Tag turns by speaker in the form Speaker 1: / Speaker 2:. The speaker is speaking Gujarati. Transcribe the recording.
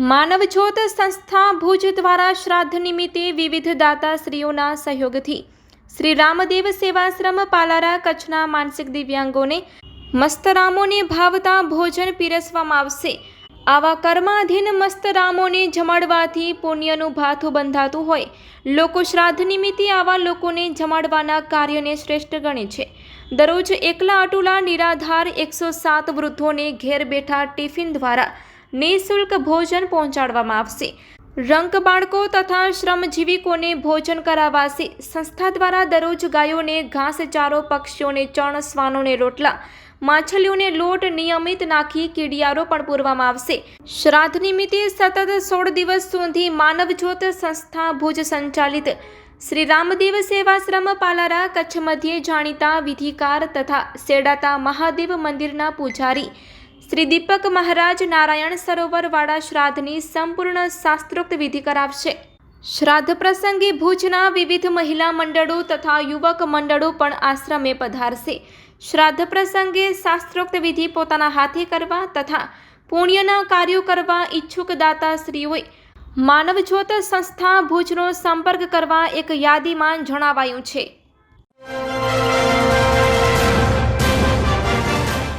Speaker 1: માનવ જ્યોત સંસ્થા ભુજ દ્વારા શ્રાદ્ધ નિમિત્તે વિવિધ દાતાશ્રીઓના સહયોગથી શ્રી રામદેવ સેવાશ્રમ પાલારા કચ્છના માનસિક દિવ્યાંગોને મસ્તરામોને ભાવતા ભોજન પીરસવામાં આવશે. આવા કર્માધીન મસ્તરામોને જમાડવાથી પુણ્યનું ભાથું બંધાતું હોય. લોકો શ્રાદ્ધ નિમિત્તે આવા લોકોને જમાડવાના કાર્યને શ્રેષ્ઠ ગણે છે. દરરોજ એકલા અટુલા નિરાધાર એકસો સાત વૃદ્ધોને ઘેર બેઠા ટિફિન દ્વારા નિઃશુલ્ક ભોજન પહોંચાડવામાં આવશે. રંક બાળકો તથા શ્રમજીવીકોને ભોજન કરાવાશે. સંસ્થા દ્વારા દરરોજ ગાયોને ઘાસચારો, પક્ષીઓને ચણ, શ્વાનોને રોટલા, માછલીઓને લોટ નિયમિત નાખી કીડિયારો પણ પૂરવામાં આવશે. શ્રાદ્ધ નિમિત્તે સતત સોળ દિવસ સુધી માનવજ્યોત સંસ્થા ભુજ સંચાલિત. શ્રી રામદેવ સેવાશ્રમ પાલારા કચ્છ મધ્યે જાણીતા વિધિકાર તથા સેડાતા મહાદેવ મંદિરના પૂજારી શ્રી દીપક મહારાજ નારાયણ સરોવરવાળા શ્રાદ્ધની સંપૂર્ણ શાસ્ત્રોક્ત વિધિ કરાવશે. શ્રાદ્ધ પ્રસંગે ભુજના વિવિધ મહિલા મંડળો તથા યુવક મંડળો પણ આશ્રમે પધારશે. શ્રાદ્ધ પ્રસંગે શાસ્ત્રોક્ત વિધિ પોતાના હાથે કરવા તથા પુણ્યના કાર્યો કરવા ઈચ્છુક દાતાશ્રીઓએ માનવજ્યોત સંસ્થા ભુજનો સંપર્ક કરવા એક યાદીમાં જણાવાયું છે.